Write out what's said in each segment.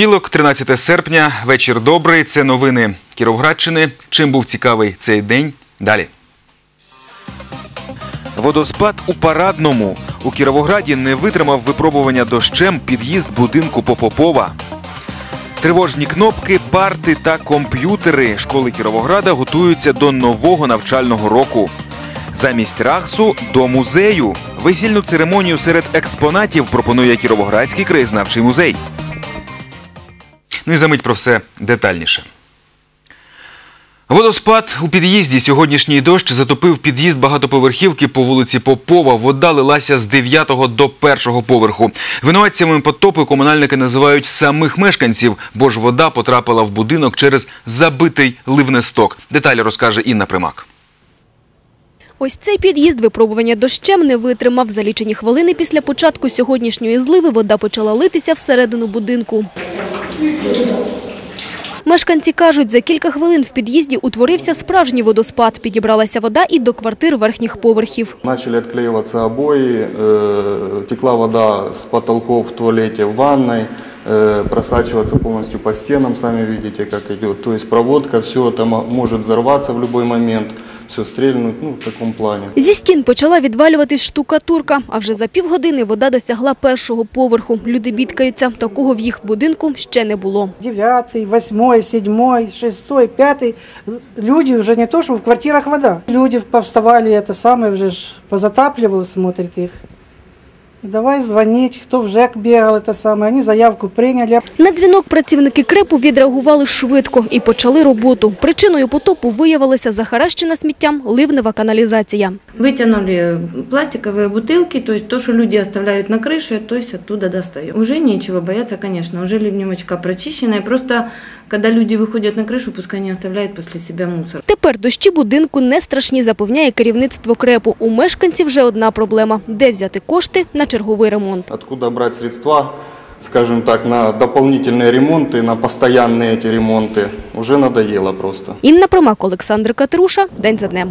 Понеділок, 13 серпня, вечір добрий. Це новини Кіровградщини. Чим був цікавий цей день? Далі. Водоспад у парадному. У Кіровограді не витримав випробування дощем під'їзд будинку Попопова. Тривожні кнопки, парти та комп'ютери. Школи Кіровограда готуються до нового навчального року. Замість рахсу до музею. Весільну церемонію серед експонатів пропонує Кіровоградський краєзнавчий музей. Ну і замить про все детальніше. Водоспад у під'їзді. Сьогоднішній дощ затопив під'їзд багатоповерхівки по вулиці Попова. Вода лилася з 9 до першого поверху. Винуватцями потопу комунальники називають самих мешканців, бо ж вода потрапила в будинок через забитий ливнесток. Деталі розкаже Інна Примак. Ось цей під'їзд випробування дощем не витримав. За лічені хвилини після початку сьогоднішньої зливи вода почала литися всередину будинку. Мешканці кажуть, за кілька хвилин в під'їзді утворився справжній водоспад. Підібралася вода і до квартир верхніх поверхів. Начали отклеиваться обои, э, текла вода с потолков в туалете, в ванной, э, просачиваться полностью по стенам, сами видите, как идет. То есть проводка, все это мо- может взорваться в любой момент, все стрельнуть, ну, в таком плане. Зі стін почала відвалюватись штукатурка, а вже за півгодини вода досягла першого поверху. Люди бідкаються, такого в їх будинку ще не було. девятый, восьмой, седьмой, шестой, пятый. З- Люди уже не то, что в квартирах вода. Люди повставали, это самое уже ж позатапливало, смотрит их. И давай звонить, кто в ЖЭК бегал, это самое. Они заявку приняли. На дзвінок працівники КРЕПу відреагували швидко і почали роботу. Причиною потопу виявилася захаращена сміттям ливнева каналізація. Вытянули пластиковые бутылки, то есть то, что люди оставляют на крыше, то есть оттуда достаем. Уже нечего бояться, конечно, уже ливневочка прочищенная. Просто когда люди выходят на крышу, пускай не оставляют после себя мусор. Тепер дощі будинку не страшні, запевняє керівництво КРЕПу. У мешканців вже одна проблема – де взяти кошти на черговий ремонт. Откуда брать средства, скажем так, на дополнительные ремонты, на постоянные эти ремонты, уже надоело просто. Інна Промак, Олександр Катруша. День за днем.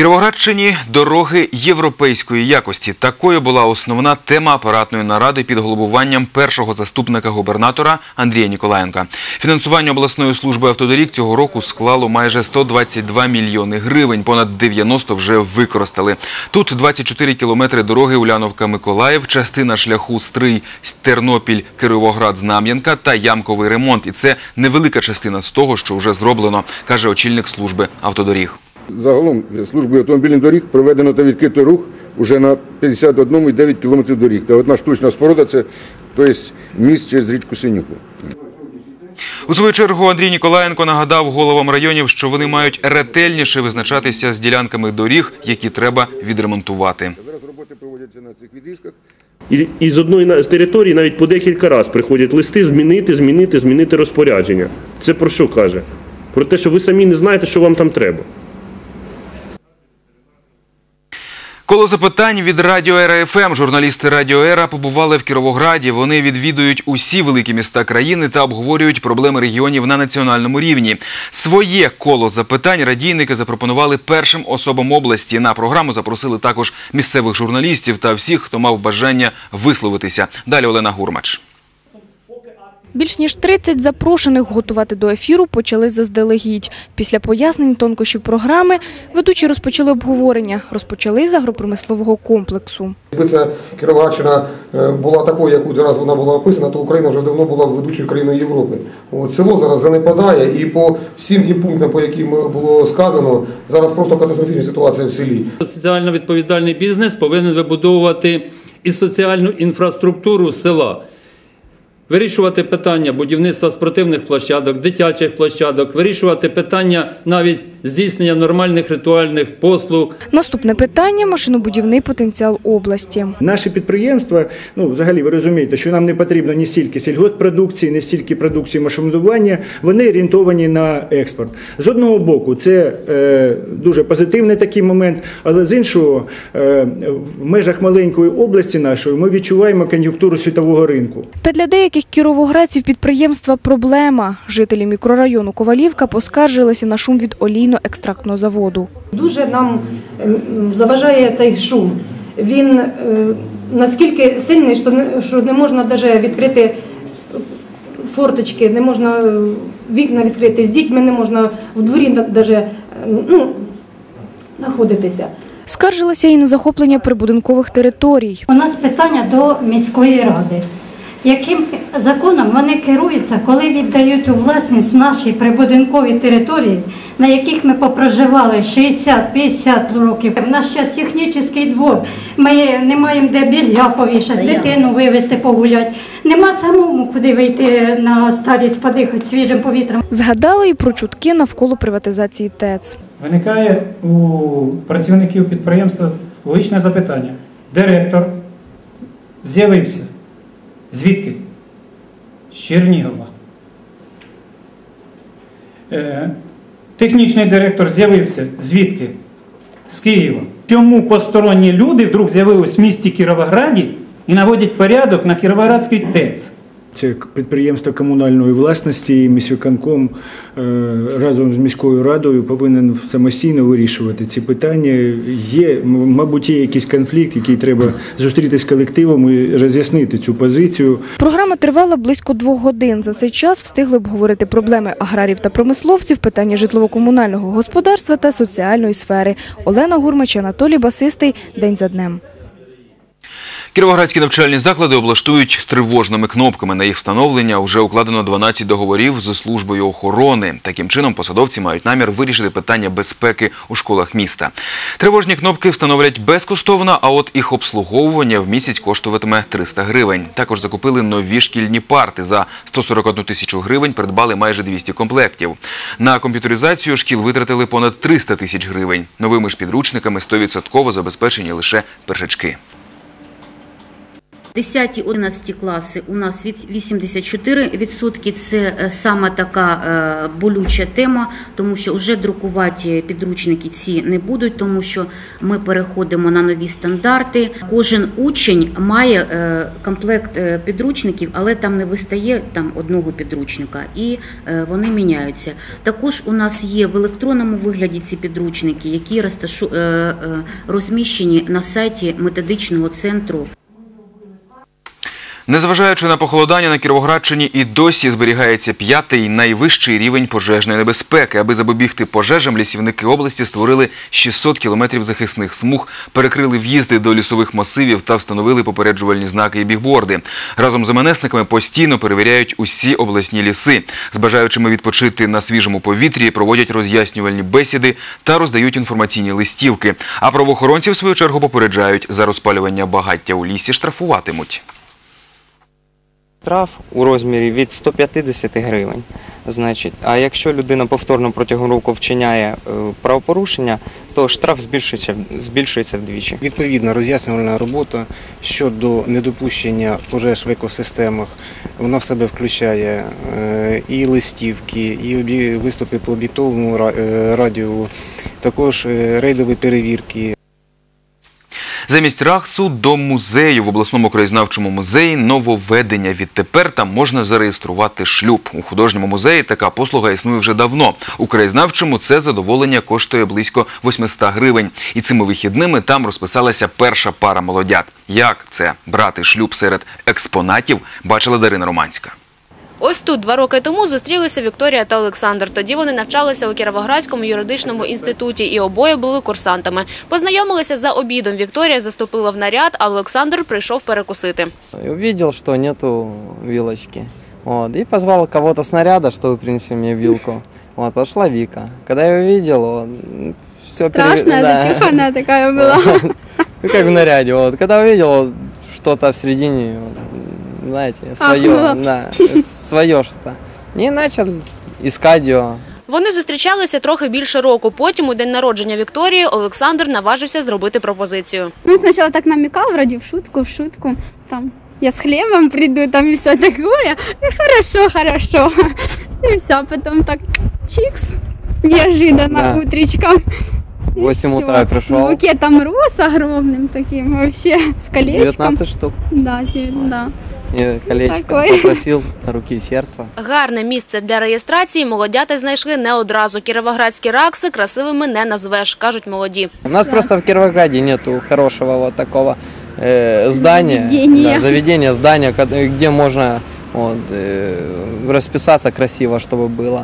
Кіровоградщині дороги європейської якості. Такою була основна тема апаратної наради під головуванням першого заступника губернатора Андрія Ніколаєнка. Фінансування обласної служби автодоріг цього року склало майже 122 мільйони гривень. Понад 90 вже використали. Тут 24 кілометри дороги Уляновка-Миколаїв, частина шляху Стрий, Тернопіль, Кировоград-Знам'янка та ямковий ремонт. І це невелика частина з того, що вже зроблено, каже очільник служби автодоріг. Загалом службою автомобільних доріг проведено та відкрито рух уже на 51,9 км доріг. Та одна штучна споруда це тобто, міст через річку Синюку. У свою чергу Андрій Ніколаєнко нагадав головам районів, що вони мають ретельніше визначатися з ділянками доріг, які треба відремонтувати. Зараз роботи проводяться на цих відрізках. І, і з одної на- з території навіть по декілька разів приходять листи змінити, змінити, змінити розпорядження. Це про що каже? Про те, що ви самі не знаєте, що вам там треба. Коло запитань від Радіо Ера ФМ. Журналісти Радіо Ера побували в Кіровограді. Вони відвідують усі великі міста країни та обговорюють проблеми регіонів на національному рівні. Своє коло запитань радійники запропонували першим особам області. На програму запросили також місцевих журналістів та всіх, хто мав бажання висловитися. Далі Олена Гурмач. Більш ніж 30 запрошених готувати до ефіру почали заздалегідь. Після пояснень тонкощів програми ведучі розпочали обговорення. Розпочали з агропромислового комплексу. Якби це Кіровоградщина е, була такою, яку зараз вона була описана, то Україна вже давно була ведучою країною Європи. От село зараз занепадає, і по всім тим пунктам, по яким було сказано, зараз просто катастрофічна ситуація в селі. Соціально відповідальний бізнес повинен вибудовувати і соціальну інфраструктуру села. Вирішувати питання будівництва спортивних площадок, дитячих площадок, вирішувати питання навіть здійснення нормальних ритуальних послуг. Наступне питання – машинобудівний потенціал області. Наші підприємства, ну взагалі ви розумієте, що нам не потрібно ні стільки сільгосппродукції, не стільки продукції машинобудування, вони орієнтовані на експорт. З одного боку, це е, дуже позитивний такий момент, але з іншого, е, в межах маленької області нашої ми відчуваємо кон'юнктуру світового ринку. Та для деяких кіровоградців підприємства – проблема. Жителі мікрорайону Ковалівка поскаржилися на шум від олійно-екстрактного заводу. Дуже нам заважає цей шум. Він е, наскільки сильний, що не, що не можна навіть відкрити форточки, не можна е, вікна відкрити, з дітьми не можна в дворі навіть ну, знаходитися. Скаржилася і на захоплення прибудинкових територій. У нас питання до міської ради. Яким законом вони керуються, коли віддають у власність наші прибудинкові території, на яких ми попроживали 60-50 років? У нас зараз технічний двор, ми не маємо де білья повішати, дитину вивезти погуляти. Нема самому куди вийти на старість, подихати свіжим повітрям. Згадали і про чутки навколо приватизації ТЕЦ. Виникає у працівників підприємства логічне запитання. Директор з'явився. Звідки? З Чернігова. Е, Технічний директор з'явився. Звідки? З Києва. Чому посторонні люди вдруг з'явились в місті Кіровограді і наводять порядок на Кіровоградський ТЕЦ? Це підприємство комунальної власності, і міськвиконком е, разом з міською радою повинен самостійно вирішувати ці питання. Є, мабуть, є якийсь конфлікт, який треба зустрітися з колективом і роз'яснити цю позицію. Програма тривала близько двох годин. За цей час встигли обговорити проблеми аграрів та промисловців, питання житлово-комунального господарства та соціальної сфери. Олена Гурмач, Анатолій Басистий. День за днем. Кіровоградські навчальні заклади облаштують тривожними кнопками. На їх встановлення вже укладено 12 договорів з службою охорони. Таким чином, посадовці мають намір вирішити питання безпеки у школах міста. Тривожні кнопки встановлять безкоштовно, а от їх обслуговування в місяць коштуватиме 300 гривень. Також закупили нові шкільні парти. За 141 тисячу гривень придбали майже 200 комплектів. На комп'ютеризацію шкіл витратили понад 300 тисяч гривень. Новими ж підручниками 100% забезпечені лише першачки. 10-11 класи у нас від 84%. Це е, саме така е, болюча тема, тому що вже друкувати підручники ці не будуть, тому що ми переходимо на нові стандарти. Кожен учень має е, комплект підручників, але там не вистає там одного підручника, і вони міняються. Також у нас є в електронному вигляді ці підручники, які розміщені на сайті методичного центру. Незважаючи на похолодання на Кіровоградщині і досі зберігається п'ятий найвищий рівень пожежної небезпеки. Аби запобігти пожежам, лісівники області створили 600 кілометрів захисних смуг, перекрили в'їзди до лісових масивів та встановили попереджувальні знаки і бігборди. Разом з МНСниками постійно перевіряють усі обласні ліси. З бажаючими відпочити на свіжому повітрі проводять роз'яснювальні бесіди та роздають інформаційні листівки. А правоохоронці, в свою чергу, попереджають, за розпалювання багаття у лісі штрафуватимуть. Штраф у розмірі від 150 гривень. Значить, а якщо людина повторно протягом року вчиняє е, правопорушення, то штраф збільшується, збільшується вдвічі. Відповідна роз'яснювальна робота щодо недопущення пожеж в екосистемах. Вона в себе включає е, і листівки, і виступи по об'єктовому е, радіо, також рейдові перевірки. Замість РАХСу до музею в обласному краєзнавчому музеї нововведення. Відтепер там можна зареєструвати шлюб. У художньому музеї така послуга існує вже давно. У краєзнавчому це задоволення коштує близько 800 гривень. І цими вихідними там розписалася перша пара молодят. Як це брати шлюб серед експонатів, бачила Дарина Романська. Ось тут два роки тому зустрілися Вікторія та Олександр. Тоді вони навчалися у Кіровоградському юридичному інституті і обоє були курсантами. Познайомилися за обідом. Вікторія заступила в наряд, а Олександр прийшов перекусити. Увидел, что нету вилочки. Вот, и позвал кого-то с наряда, чтобы принесли мне вилку. Вот, пошла Вика. Когда я увидел, вот, все Страшная, зачуханная такая была. Ну, как в наряде. Вот, когда увидел вот, что-то в середине, вот, знаете, свое, Ахнула. да, свое что-то. И начал искать его. Вони зустрічалися трохи більше року. Потім, у день народження Вікторії, Олександр наважився зробити пропозицію. Ну, сначала так намекал, вроде в шутку, в шутку. Там, я с хлебом приду, там и все такое. И хорошо, хорошо. И все, потом так чикс, неожиданно, Да. утречком. В 8 Всё. утра С пришел. букетом роз огромным таким вообще, с колечком. 19 штук. Да, с да. И колечко Такой. попросил руки и сердца. Гарне місце для реєстрації молодята знайшли не одразу. Кіровоградські ракси красивими не назвеш, кажуть молоді. У нас просто в Кировограде нету хорошего вот такого э, здание, Заведение. да, заведение, здание, ко- э, где можно вот, э, расписаться красиво, чтобы было.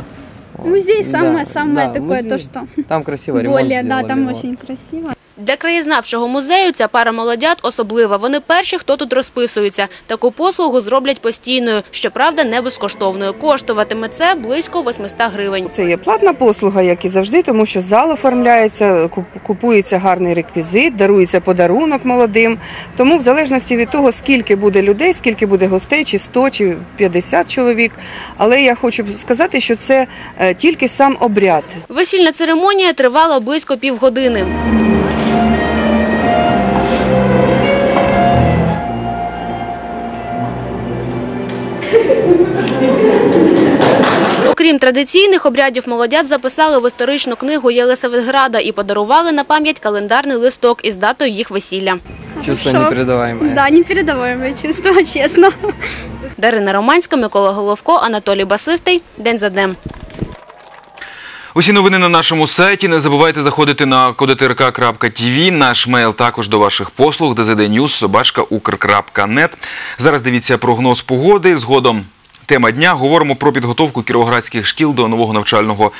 Музей Да, самое-самое да, такое, то музей. что Там красиво ремонт более, да, сделали, там вот. очень красиво. Для краєзнавчого музею ця пара молодят особлива. Вони перші, хто тут розписується. Таку послугу зроблять постійною, щоправда, не безкоштовною. Коштуватиме це близько 800 гривень. Це є платна послуга, як і завжди, тому що зал оформляється, куп- купується гарний реквізит, дарується подарунок молодим. Тому, в залежності від того, скільки буде людей, скільки буде гостей, чи 100, чи 50 чоловік. Але я хочу сказати, що це е, тільки сам обряд. Весільна церемонія тривала близько півгодини. Окрім традиційних обрядів, молодят записали в історичну книгу Єлисаветграда і подарували на пам'ять календарний листок із датою їх весілля. Чувство непередаваемое. Да, непередаваемое чувство, честно. Дарина Романська, Микола Головко, Анатолій Басистий. День за днем. Усі новини на нашому сайті. Не забувайте заходити на kodotrk.tv. Наш мейл також до ваших послуг. ДЗД собачка ukr.net. Зараз дивіться прогноз погоди. Згодом тема дня. Говоримо про підготовку кіровоградських шкіл до нового навчального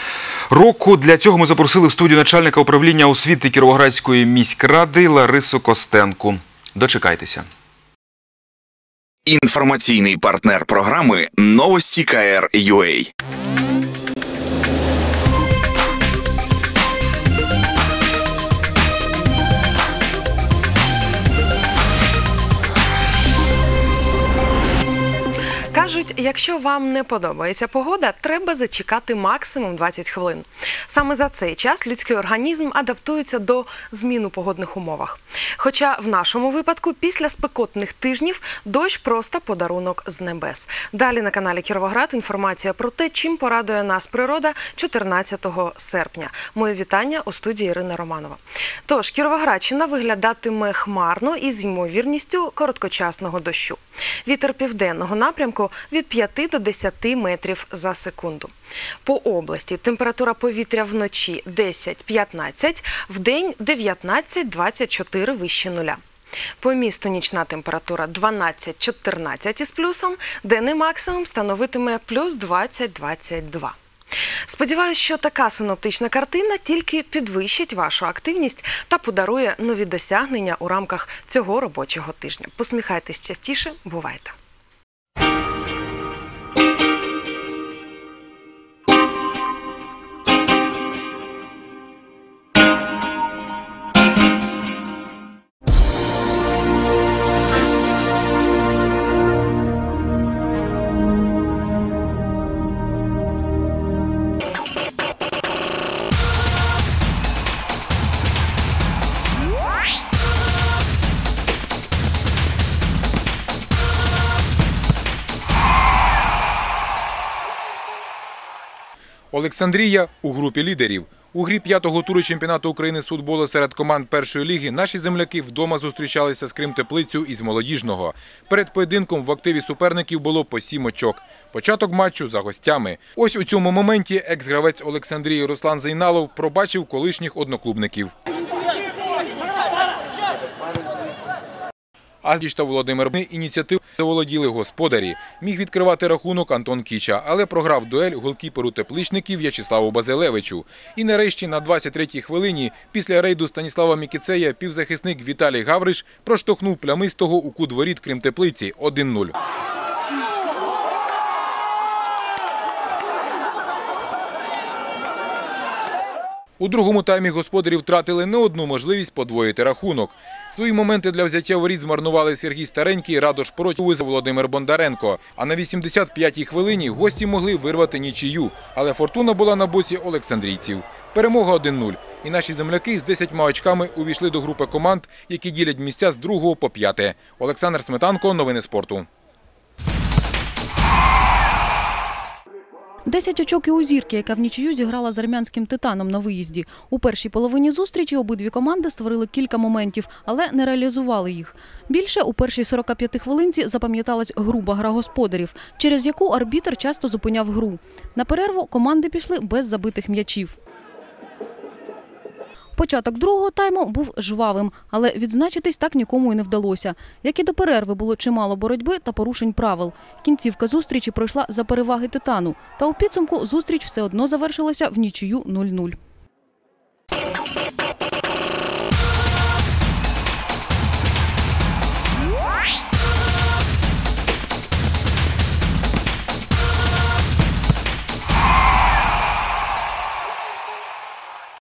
року. Для цього ми запросили в студію начальника управління освіти Кіровоградської міськради Ларису Костенку. Дочекайтеся. Інформаційний партнер програми Новості КР.UA. Кажуть, якщо вам не подобається погода, треба зачекати максимум 20 хвилин. Саме за цей час людський організм адаптується до змін у погодних умовах. Хоча в нашому випадку після спекотних тижнів дощ просто подарунок з небес. Далі на каналі Кіровоград інформація про те, чим порадує нас природа 14 серпня. Моє вітання у студії Ірина Романова. Тож Кіровоградщина виглядатиме хмарно і з ймовірністю короткочасного дощу. Вітер південного напрямку від 5 до 10 метрів за секунду. По області температура повітря вночі 10-15, вдень 19-24 вище нуля. По місту нічна температура 12-14 із плюсом, денний максимум становитиме плюс 20-22. Сподіваюсь, що така синоптична картина тільки підвищить вашу активність та подарує нові досягнення у рамках цього робочого тижня. Посміхайтесь частіше, бувайте! Олександрія у групі лідерів. У грі п'ятого туру чемпіонату України з футболу серед команд першої ліги наші земляки вдома зустрічалися з Крим-Теплицю із молодіжного. Перед поєдинком в активі суперників було по сім очок. Початок матчу за гостями. Ось у цьому моменті екс-гравець Олександрії Руслан Зайналов пробачив колишніх одноклубників. Аздіч та Володимир Бни ініціативу заволоділи господарі. Міг відкривати рахунок Антон Кіча, але програв дуель голкіперу тепличників В'ячеславу Базилевичу. І нарешті на 23-й хвилині після рейду Станіслава Мікіцея півзахисник Віталій Гавриш проштовхнув плямистого у кут воріт Крим Теплиці 1-0. У другому таймі господарі втратили не одну можливість подвоїти рахунок. Свої моменти для взяття воріт змарнували Сергій Старенький, Радош Пороть, Володимир Бондаренко. А на 85-й хвилині гості могли вирвати нічию, але фортуна була на боці олександрійців. Перемога 1-0. І наші земляки з 10 очками увійшли до групи команд, які ділять місця з другого по п'яте. Олександр Сметанко, новини спорту. 10 очок і у зірки, яка в нічию зіграла з армянським титаном на виїзді. У першій половині зустрічі обидві команди створили кілька моментів, але не реалізували їх. Більше у першій 45 хвилинці запам'яталась груба гра господарів, через яку арбітер часто зупиняв гру. На перерву команди пішли без забитих м'ячів. Початок другого тайму був жвавим, але відзначитись так нікому і не вдалося. Як і до перерви було чимало боротьби та порушень правил. Кінцівка зустрічі пройшла за переваги титану. Та у підсумку зустріч все одно завершилася в нічию 0-0.